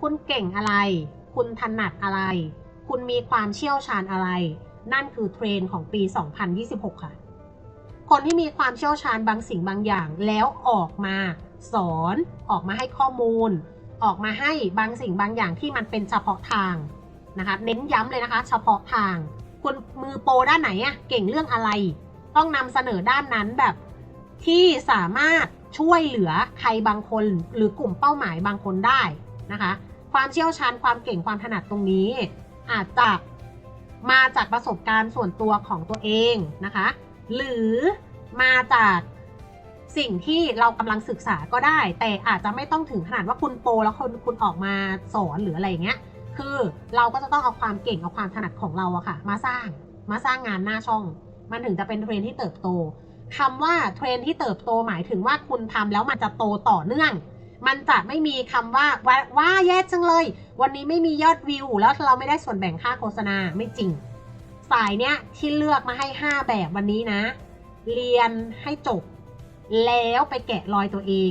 คุณเก่งอะไร คุณถนัดอะไร คุณมีความเชี่ยวชาญอะไร นั่นคือเทรนของปี 2026 ค่ะ คนที่มีความเชี่ยวชาญบางสิ่งบางอย่าง แล้วออกมาสอน ออกมาให้ข้อมูล ออกมาให้บางสิ่งบางอย่างที่มันเป็นเฉพาะทางนะคะ เน้นย้ำเลยนะคะ เฉพาะทาง คุณมือโปรด้านไหนอะเก่งเรื่องอะไร ต้องนำเสนอด้านนั้นแบบที่สามารถช่วยเหลือใครบางคนหรือกลุ่มเป้าหมายบางคนได้ นะคะ ความเชี่ยวชาญความเก่งความถนัดตรงนี้ อาจจะมาจากประสบการณ์ส่วนตัวของตัวเองนะคะ หรือมาจากสิ่งที่เรากำลังศึกษาก็ได้ แต่อาจจะไม่ต้องถึงขนาดว่าคุณโปรแล้วคุณคุณออกมาสอนหรืออะไรอย่างเงี้ย คือเราก็จะต้องเอาความเก่งเอาความถนัดของเราอะค่ะ มาสร้างมาสร้างงานหน้าช่อง มันถึงจะเป็นเทรนที่เติบโตคำว่าเทรนที่เติบโตหมายถึงว่าคุณทำแล้วมันจะโตต่อเนื่อง มันจะไม่มีคำว่าว่าว่าแย่จังเลย วันนี้ไม่มียอดวิว แล้วเราไม่ได้ส่วนแบ่งค่าโฆษณาไม่จริง สายเนี้ยที่เลือกมาให้ 5 แบบวันนี้นะ เรียนให้จบ แล้วไปแกะรอยตัวเอง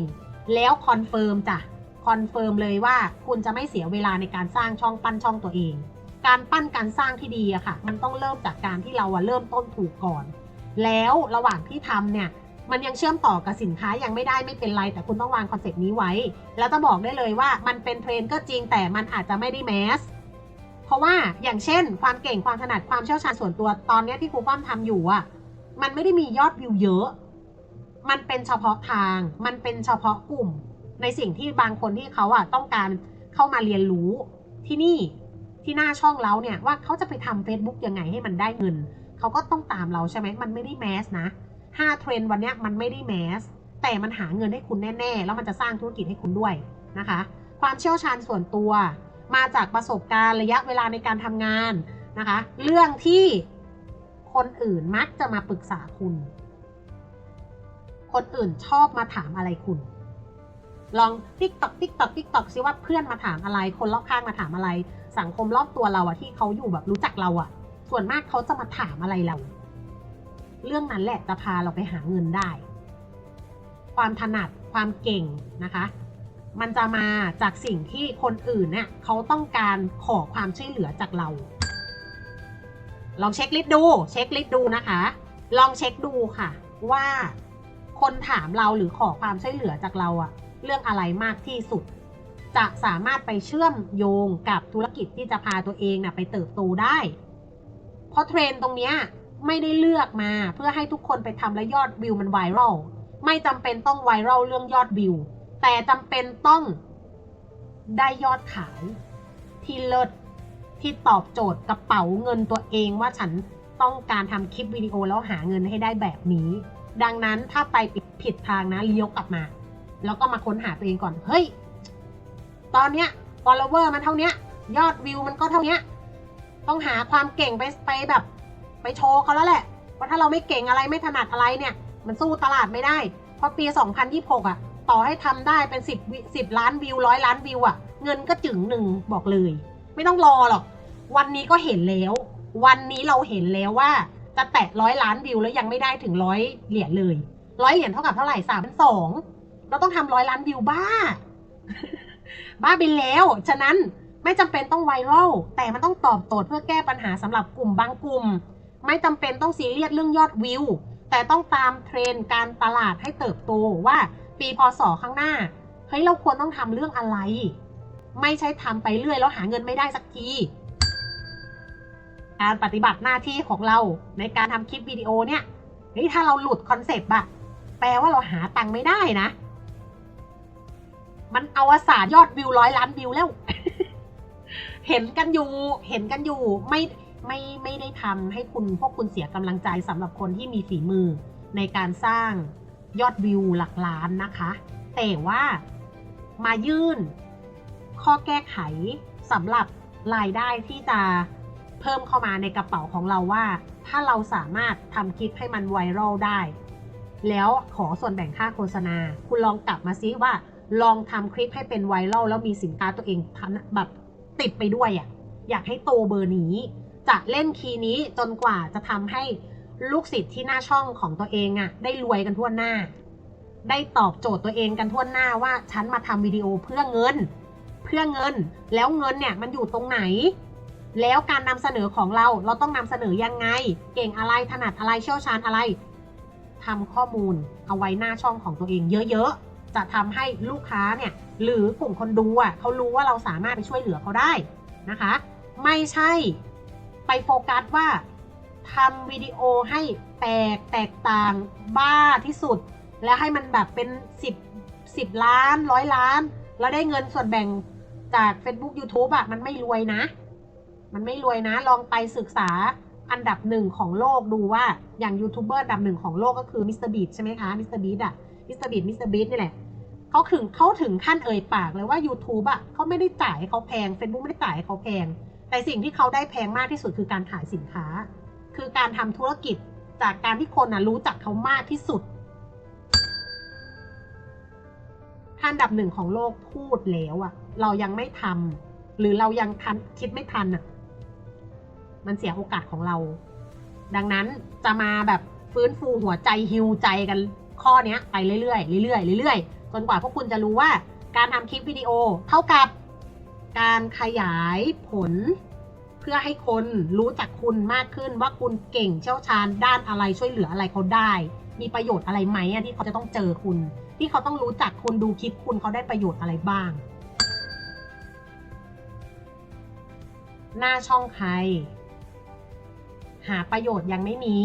แล้วคอนเฟิร์มจ้ะคอนเฟิร์มเลยว่าคุณจะไม่เสียเวลาในการสร้างช่องปั้นช่องตัวเอง การปั้นการสร้างที่ดีอะค่ะ มันต้องเริ่มจากการที่เราอะเริ่มต้นถูกก่อน แล้วระหว่างที่ทำเนี่ย มันยังเชื่อมต่อกับสินค้ายังไม่ได้ไม่เป็นไร แต่คุณต้องวางคอนเซปต์นี้ไว้ แล้วจะบอกได้เลยว่ามันเป็นเทรนก็จริงแต่มันอาจจะไม่ได้แมสเพราะว่าอย่างเช่น ความเก่งความถนัดความเชี่ยวชาญส่วนตัวตอนนี้ที่ครูป้อมทำอยู่อะมันไม่ได้มียอดวิวเยอะ มันเป็นเฉพาะทาง มันเป็นเฉพาะกลุ่ม ในสิ่งที่บางคนที่เขาอะต้องการเข้ามาเรียนรู้ที่นี่ที่หน้าช่องเราเนี่ยว่าเขาจะไปทำ Facebook ยังไงให้มันได้เงิน เขาก็ต้องตามเราใช่ไหมมันไม่ได้แมสนะ ห้าเทรนด์วันนี้มันไม่ได้แมสแต่มันหาเงินให้คุณแน่ ๆ แล้วมันจะสร้างธุรกิจให้คุณด้วยนะคะ ความเชี่ยวชาญส่วนตัว มาจากประสบการณ์ระยะเวลาในการทำงานนะคะ เรื่องที่คนอื่นมักจะมาปรึกษาคุณ คนอื่นชอบมาถามอะไรคุณ ลองติ๊กตอกติ๊กตอกติ๊กตอกซิว่าเพื่อนมาถามอะไร คนรอบข้างมาถามอะไร สังคมรอบตัวเราอะที่เขาอยู่แบบรู้จักเราอะส่วนมากเขาจะมาถามอะไรเรา เรื่องนั้นแหละจะพาเราไปหาเงินได้ ความถนัดความเก่งนะคะ มันจะมาจากสิ่งที่คนอื่นเนี่ยเขาต้องการขอความช่วยเหลือจากเรา ลองเช็คลิสต์ดู เช็คลิสต์ดูนะคะ ลองเช็คดูค่ะ ว่าคนถามเราหรือขอความช่วยเหลือจากเราอะเรื่องอะไรมากที่สุด จะสามารถไปเชื่อมโยงกับธุรกิจที่จะพาตัวเองนะไปเติบโตได้ เพราะเทรนตรงเนี้ย ไม่ได้เลือกมา เพื่อให้ทุกคนไปทำและยอดวิวมันไวรัลไม่จำเป็นต้องไวรัลเรื่องยอดวิว แต่จำเป็นต้องได้ยอดขายที่เลิศที่ตอบโจทย์กระเป๋าเงินตัวเองว่าฉันต้องการทำคลิปวิดีโอแล้วหาเงินให้ได้แบบนี้ ดังนั้นถ้าไปผิดทางนะเลี้ยวกลับมา แล้วก็มาค้นหาตัวเองก่อน เฮ้ย ตอนเนี้ย follower มันเท่านี้ยอดวิวมันก็เท่านี้ต้องหาความเก่งไปไปแบบ ไปโชว์เขาแล้วแหละว่าถ้าเราไม่เก่งอะไรไม่ถนัดอะไรเนี่ย มันสู้ตลาดไม่ได้ เพราะปี 2026 อะ ต่อให้ทำได้เป็น 10วิ10 ล้านวิวร้อยล้านวิวอะ เงินก็จึงหนึ่งบอกเลย ไม่ต้องรอหรอก วันนี้ก็เห็นแล้ว วันนี้เราเห็นแล้วว่าจะแตะร้อยล้านวิวแล้วยังไม่ได้ถึงร้อยเหรียญเลยร้อยเหรียญเท่ากับเท่าไหร่สามพันสองเราต้องทำร้อยล้านวิวบ้า บ้าไปแล้ว ฉะนั้นไม่จำเป็นต้องไวรัลแต่มันต้องตอบโจทย์เพื่อแก้ปัญหาสำหรับกลุ่มบางกลุ่ม ไม่จำเป็นต้องซีเรียสเรื่องยอดวิว แต่ต้องตามเทรนด์การตลาดให้เติบโตว่าปีพศข้างหน้าเฮ้ยเราควรต้องทำเรื่องอะไร ไม่ใช่ทำไปเรื่อยแล้วหาเงินไม่ได้สักที การปฏิบัติหน้าที่ของเราในการทำคลิปวิดีโอเนี่ยเฮ้ยถ้าเราหลุดคอนเซปต์อะแปลว่าเราหาตังค์ไม่ได้นะ มันอวสานยอดวิวร้อยล้านวิวแล้ว เห็นกันอยู่ เห็นกันอยู่ ไม่ ไม่ไม่ได้ทำให้คุณพวกคุณเสียกำลังใจสำหรับคนที่มีฝีมือในการสร้างยอดวิวหลักล้านนะคะ แต่ว่ามายื่นข้อแก้ไขสำหรับรายได้ที่จะเพิ่มเข้ามาในกระเป๋าของเราว่า ถ้าเราสามารถทำคลิปให้มันไวรัลได้ แล้วขอส่วนแบ่งค่าโฆษณา คุณลองกลับมาซิว่า ลองทำคลิปให้เป็นไวรัลแล้วมีสินค้าตัวเองแบบติดไปด้วยอะ่ะอยากให้โตเบอร์นี้ จะเล่นคีย์นี้จนกว่าจะทำให้ลูกศิษย์ที่หน้าช่องของตัวเองอะ่ะได้รวยกันทั่วหน้า ได้ตอบโจทย์ตัวเองกันทั่วหน้าว่าฉันมาทำวิดีโอเพื่อเงิน เพื่อเงิน แล้วเงินเนี่ยมันอยู่ตรงไหน แล้วการนำเสนอของเราเราต้องนำเสนอยังไง เก่งอะไรถนัดอะไรเชี่ยวชาญอะไรทำข้อมูลเอาไว้หน้าช่องของตัวเองเยอะๆ จะทำให้ลูกค้าเนี่ยหรือกลุ่มคนดูอะเขารู้ว่าเราสามารถไปช่วยเหลือเขาได้นะคะ ไม่ใช่ ไปโฟกัสว่าทำวิดีโอให้แตกแตกต่างบ้าที่สุด แล้วให้มันแบบเป็น 10 10 ล้านร้อยล้าน แล้วได้เงินส่วนแบ่งจาก Facebook YouTube อะมันไม่รวยนะ มันไม่รวยนะ ลองไปศึกษาอันดับหนึ่งของโลกดูว่าอย่างยูทูบเบอร์อันดับหนึ่งของโลกก็คือมิสเตอร์บีใช่ไหมคะมิสเตอร์บีอะมิสเตอร์บีมิสเตอร์บีนี่แหละเขาถึงเขาถึงขั้นเอ่ยปากเลยว่า YouTube อะเขาไม่ได้จ่ายเขาแพง Facebook ไม่ได้จ่ายเขาแพง แต่สิ่งที่เขาได้แพงมากที่สุดคือการขายสินค้า คือการทำธุรกิจจากการที่คนนะรู้จักเขามากที่สุดท่านดับหนึ่งของโลกพูดแล้วอะเรายังไม่ทำหรือเรายังทันคิดไม่ทันอะมันเสียโอกาสของเรา ดังนั้นจะมาแบบฟื้นฟูหัวใจฮิวใจกันข้อเนี้ยไปเรื่อยๆเรื่อยๆเรื่อยๆจนกว่าพวกคุณจะรู้ว่าการทำคลิปวิดีโอเท่ากับ การขยายผล เพื่อให้คนรู้จักคุณมากขึ้นว่าคุณเก่งเชี่ยวชาญด้านอะไรช่วยเหลืออะไรเขาได้ มีประโยชน์อะไรไหมที่เขาจะต้องเจอคุณ ที่เขาต้องรู้จักคุณดูคลิปคุณเขาได้ประโยชน์อะไรบ้าง หน้าช่องใคร หาประโยชน์ยังไม่มี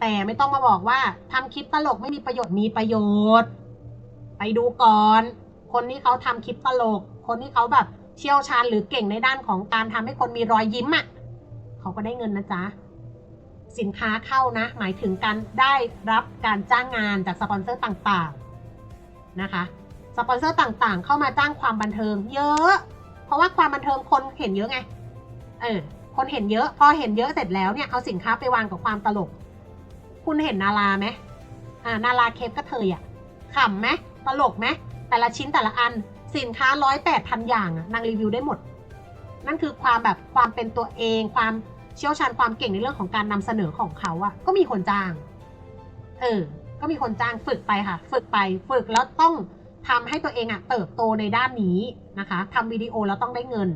แต่ไม่ต้องมาบอกว่าทำคลิปตลกไม่มีประโยชน์มีประโยชน์ ไปดูก่อน คนที่เขาทำคลิปตลก คนที่เขาแบบเชี่ยวชาญหรือเก่งในด้านของการทำให้คนมีรอยยิ้มอะ่ะเขาก็ได้เงินนะจ๊ะสินค้าเข้านะ หมายถึงการได้รับการจ้างงานจากสปอนเซอร์ต่างๆนะคะสปอนเซอร์ต่างๆ เข้ามาจ้างความบันเทิง เยอะ เพราะว่าความบันเทิงคนเห็นเยอะไงเออคนเห็นเยอะ พอเห็นเยอะเสร็จแล้วเนี่ยเอาสินค้าไปวางกับความตลก คุณเห็นนาราไหมอ่านาราเคปก็เทยอะขำไหมตลกไหมแต่ละชิ้นแต่ละอัน สินค้าร้อยแปดพันอย่างนางรีวิวได้หมด นั่นคือความแบบความเป็นตัวเอง ความเชี่ยวชาญความเก่งในเรื่องของการนำเสนอของเขาอะก็มีคนจ้าง เออ ก็มีคนจ้างฝึกไปค่ะ ฝึกไปฝึกแล้วต้องทำให้ตัวเองอะเติบโตในด้านนี้นะคะทำวิดีโอแล้วต้องได้เงิน